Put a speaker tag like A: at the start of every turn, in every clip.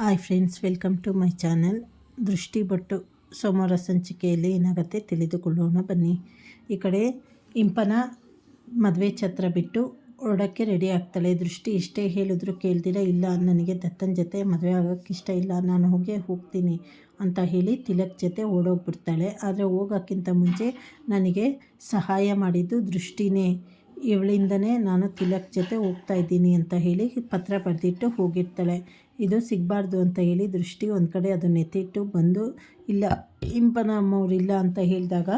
A: Hi friends welcome to my channel ದೃಷ್ಟಿ but ಸೋಮವಾರ ಸಂಚಿಕೆಯಲ್ಲಿ ಏನಾಗುತ್ತೆ ತಿಳಿದುಕೊಳ್ಳೋಣ. ಬನ್ನಿ. ಈ ಕಡೆ ಇಂಪನ ಮದುವೆ ಛತ್ರ ಬಿಟ್ಟು ಹೊರಡೋಕ್ಕೆ ರೆಡಿ ಆಗ್ತಾಳೆ. ದೃಷ್ಟಿ, ಇಷ್ಟೇ ಹೇಳಿದ್ರು ಕೇಳ್ದಿರ? ಇಲ್ಲ, ನನಗೆ ದತ್ತನ ಜೊತೆ ಮದುವೆ ಆಗೋಕ್ಕೆ ಇಷ್ಟ ಇಲ್ಲ. ನಾನು ಹೋಗೇ ಹೋಗ್ತೀನಿ ಅಂತ ಹೇಳಿ ತಿಲಕ್ ಜೊತೆ ಓಡೋಗ್ಬಿಡ್ತಾಳೆ. ಆದರೆ ಹೋಗೋಕ್ಕಿಂತ ಮುಂಚೆ ನನಗೆ ಸಹಾಯ ಮಾಡಿದ್ದು ದೃಷ್ಟಿನೇ. ಇವಳಿಂದನೇ ನಾನು ತಿಲಕ್ ಜೊತೆ ಹೋಗ್ತಾ ಇದ್ದೀನಿ ಅಂತ ಹೇಳಿ ಪತ್ರ ಬರೆದಿಟ್ಟು ಹೋಗಿರ್ತಾಳೆ. ಇದು ಸಿಗಬಾರ್ದು ಅಂತ ಹೇಳಿ ದೃಷ್ಟಿ ಒಂದು ಕಡೆ ಅದನ್ನ ಎತ್ತಿಟ್ಟು ಬಂದು, ಇಲ್ಲ, ಇಂಪನ ಅಮ್ಮವ್ರು ಇಲ್ಲ ಅಂತ ಹೇಳಿದಾಗ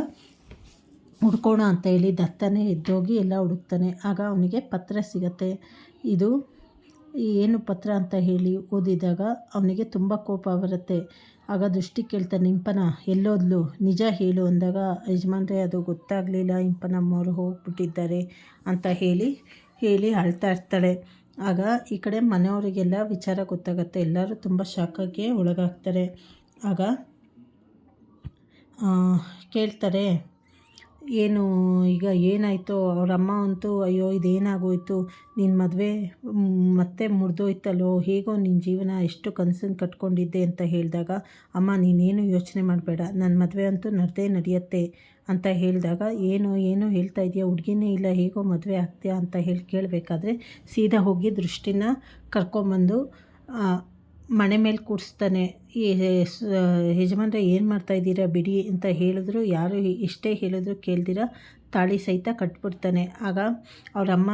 A: ಹುಡ್ಕೋಣ ಅಂತ ಹೇಳಿ ದತ್ತನೇ ಎದ್ದೋಗಿ ಎಲ್ಲ ಹುಡುಕ್ತಾನೆ. ಆಗ ಅವನಿಗೆ ಪತ್ರ ಸಿಗತ್ತೆ. ಇದು ಏನು ಪತ್ರ ಅಂತ ಹೇಳಿ ಓದಿದಾಗ ಅವನಿಗೆ ತುಂಬ ಕೋಪ ಬರುತ್ತೆ. ಆಗ ದೃಷ್ಟಿ ಕೇಳ್ತಾನೆ ಇಂಪನ ಎಲ್ಲೋದ್ಲು? ನಿಜ ಹೇಳು ಅಂದಾಗ, ಯಜಮಾನ್ರೆ, ಅದು ಗೊತ್ತಾಗಲಿಲ್ಲ. ಇಂಪನಮ್ಮವರು ಹೋಗ್ಬಿಟ್ಟಿದ್ದಾರೆ ಅಂತ ಹೇಳಿ ಹೇಳಿ ಅಳ್ತಾ ಇರ್ತಾಳೆ. ಆಗ ಈ ಕಡೆ ಮನೆಯವರಿಗೆಲ್ಲ ವಿಚಾರ ಗೊತ್ತಾಗುತ್ತೆ. ಎಲ್ಲರೂ ತುಂಬ ಶಾಖಕ್ಕೆ ಒಳಗಾಗ್ತಾರೆ. ಆಗ ಕೇಳ್ತಾರೆ ಏನು ಈಗ ಏನಾಯಿತು ಅವರಮ್ಮ ಅಂತೂ, ಅಯ್ಯೋ, ಇದೇನಾಗೋಯ್ತು? ನಿನ್ನ ಮದುವೆ ಮತ್ತೆ ಮುರಿದೋಯ್ತಲ್ಲೋ? ಹೇಗೋ ನಿನ್ನ ಜೀವನ ಎಷ್ಟು ಕನಸನ್ನು ಕಟ್ಕೊಂಡಿದ್ದೆ ಅಂತ ಹೇಳಿದಾಗ, ಅಮ್ಮ, ನೀನೇನು ಯೋಚನೆ ಮಾಡಬೇಡ. ನನ್ನ ಮದುವೆ ಅಂತೂ ನಡೆದೇ ನಡೆಯುತ್ತೆ ಅಂತ ಹೇಳಿದಾಗ, ಏನು ಏನು ಹೇಳ್ತಾ ಇದೆಯಾ? ಹುಡುಗಿನೇ ಇಲ್ಲ, ಹೇಗೋ ಮದುವೆ ಆಗ್ತೀಯಾ? ಅಂತ ಹೇಳಿ ಕೇಳಬೇಕಾದ್ರೆ, ಸೀದಾ ಹೋಗಿ ದೃಷ್ಟಿನ ಕರ್ಕೊಂಬಂದು ಮನೆ ಮೇಲೆ ಕೂಡಿಸ್ತಾನೆ ಈ ಯಜಮಾನ್ರೆ ಏನು ಮಾಡ್ತಾ ಇದ್ದೀರಾ ಬಿಡಿ ಅಂತ ಹೇಳಿದ್ರು. ಯಾರು ಇಷ್ಟೇ ಹೇಳಿದ್ರು ಕೇಳ್ದಿರ, ತಾಳಿ ಸಹಿತ ಕಟ್ಬಿಡ್ತಾನೆ. ಆಗ ಅವರಮ್ಮ,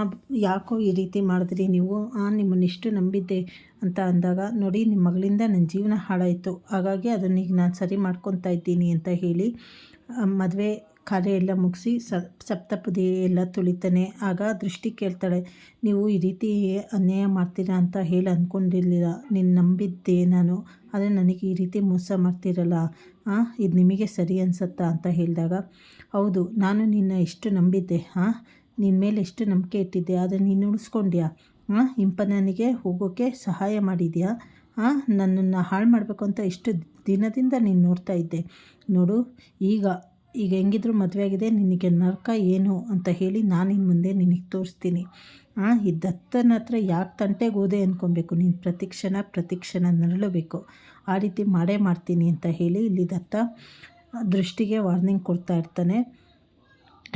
A: ಯಾಕೋ ಈ ರೀತಿ ಮಾಡಿದ್ರಿ ನೀವು? ಆ ನಿಮ್ಮನ್ನು ಇಷ್ಟು ನಂಬಿದ್ದೆ ಅಂತ ಅಂದಾಗ, ನೋಡಿ ನಿಮ್ಮ ಮಗಳಿಂದ ನನ್ನ ಜೀವನ ಹಾಳಾಯಿತು. ಹಾಗಾಗಿ ಅದನ್ನೀಗ ನಾನು ಸರಿ ಮಾಡ್ಕೊತಾ ಇದ್ದೀನಿ ಅಂತ ಹೇಳಿ ಮದುವೆ ಕಾರ್ಯ ಎಲ್ಲ ಮುಗಿಸಿ ಸಪ್ತಪದಿ ಎಲ್ಲ ತುಳಿತಾನೆ, ಆಗ ದೃಷ್ಟಿ ಕೇಳ್ತಾಳೆ, ನೀವು ಈ ರೀತಿ ಅನ್ಯಾಯ ಮಾಡ್ತೀರಾ ಅಂತ ಹೇಳಿ ಅಂದ್ಕೊಂಡಿರಲಿಲ್ಲ ನೀನು ನಂಬಿದ್ದೆ ನಾನು. ಆದರೆ ನನಗೆ ಈ ರೀತಿ ಮೋಸ ಮಾಡ್ತಿರಲ್ಲ. ಹಾಂ ಇದು ನಿಮಗೆ ಸರಿ ಅನ್ಸತ್ತಾ? ಅಂತ ಹೇಳಿದಾಗ, ಹೌದು, ನಾನು ನಿನ್ನ ಎಷ್ಟು ನಂಬಿದ್ದೆ. ಹಾಂ ನಿನ್ನ ಮೇಲೆ ಎಷ್ಟು ನಂಬಿಕೆ ಇಟ್ಟಿದ್ದೆ. ಆದರೆ ನೀನು ಉಳಿಸ್ಕೊಂಡ್ಯಾ? ಹಾಂ ಇಂಪನಿಗೆ ಹೋಗೋಕ್ಕೆ ಸಹಾಯ ಮಾಡಿದ್ಯಾ? ಹಾಂ ನನ್ನನ್ನು ಹಾಳು ಮಾಡಬೇಕು ಅಂತ ಎಷ್ಟು ದಿನದಿಂದ ನೀನು ನೋಡ್ತಾ ಇದ್ದೆ. ನೋಡು, ಈಗ ಈಗ ಹೆಂಗಿದ್ರು ಮದುವೆ ಆಗಿದೆ, ನಿನಗೆ ನರಕ ಏನು ಅಂತ ಹೇಳಿ ನಾನು ಇನ್ನು ಮುಂದೆ ನಿನಗೆ ತೋರಿಸ್ತೀನಿ. ಆ, ಈ ದತ್ತನ ಹತ್ರ ಯಾಕೆ ಹೋದೆ ಅಂದ್ಕೊಬೇಕು ನೀನು ಪ್ರತಿಕ್ಷಣ ಪ್ರತಿಕ್ಷಣ ನರಳಬೇಕು. ಆ ರೀತಿ ಮಾಡೇ ಮಾಡ್ತೀನಿ ಅಂತ ಹೇಳಿ ಇಲ್ಲಿ ದತ್ತ ದೃಷ್ಟಿಗೆ ವಾರ್ನಿಂಗ್ ಕೊಡ್ತಾ ಇರ್ತಾನೆ.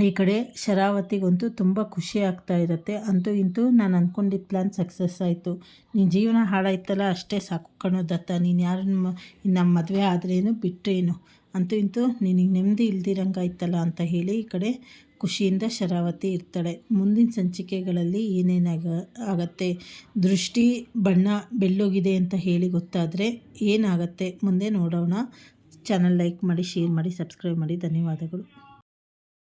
A: ಈ ಕಡೆ ಶರಾವತಿಗಂತೂ ತುಂಬ ಖುಷಿ ಆಗ್ತಾ ಇರುತ್ತೆ. ಅಂತೂ ಇಂತೂ ನಾನು ಅಂದ್ಕೊಂಡಿದ್ದ ಪ್ಲ್ಯಾನ್ ಸಕ್ಸಸ್ ಆಯಿತು. ನೀನು ಜೀವನ ಹಾಳಾಯ್ತಲ್ಲ, ಅಷ್ಟೇ ಸಾಕು ಕಣೋ ದತ್ತ. ನೀನು ಯಾರನ್ನು ನಮ್ಮ ಮದುವೆ ಆದ್ರೇನು ಬಿಟ್ಟರೇನು ಅಂತೂ ಇಂತೂ ನಿನಗೆ ನೆಮ್ಮದಿ ಇಲ್ದಿರಂಗಾಯ್ತಲ್ಲ ಅಂತ ಹೇಳಿ ಈ ಕಡೆ ಖುಷಿಯಿಂದ ಶರಾವತಿ ಇರ್ತಾಳೆ. ಮುಂದಿನ ಸಂಚಿಕೆಗಳಲ್ಲಿ ಏನೇನಾಗ ಆಗತ್ತೆ? ದೃಷ್ಟಿ, ಬಣ್ಣ ಬೆಳ್ಳೋಗಿದೆ ಅಂತ ಹೇಳಿ ಗೊತ್ತಾದರೆ ಏನಾಗತ್ತೆ? ಮುಂದೆ ನೋಡೋಣ. ಚಾನಲ್ ಲೈಕ್ ಮಾಡಿ, ಶೇರ್ ಮಾಡಿ, ಸಬ್ಸ್ಕ್ರೈಬ್ ಮಾಡಿ. ಧನ್ಯವಾದಗಳು.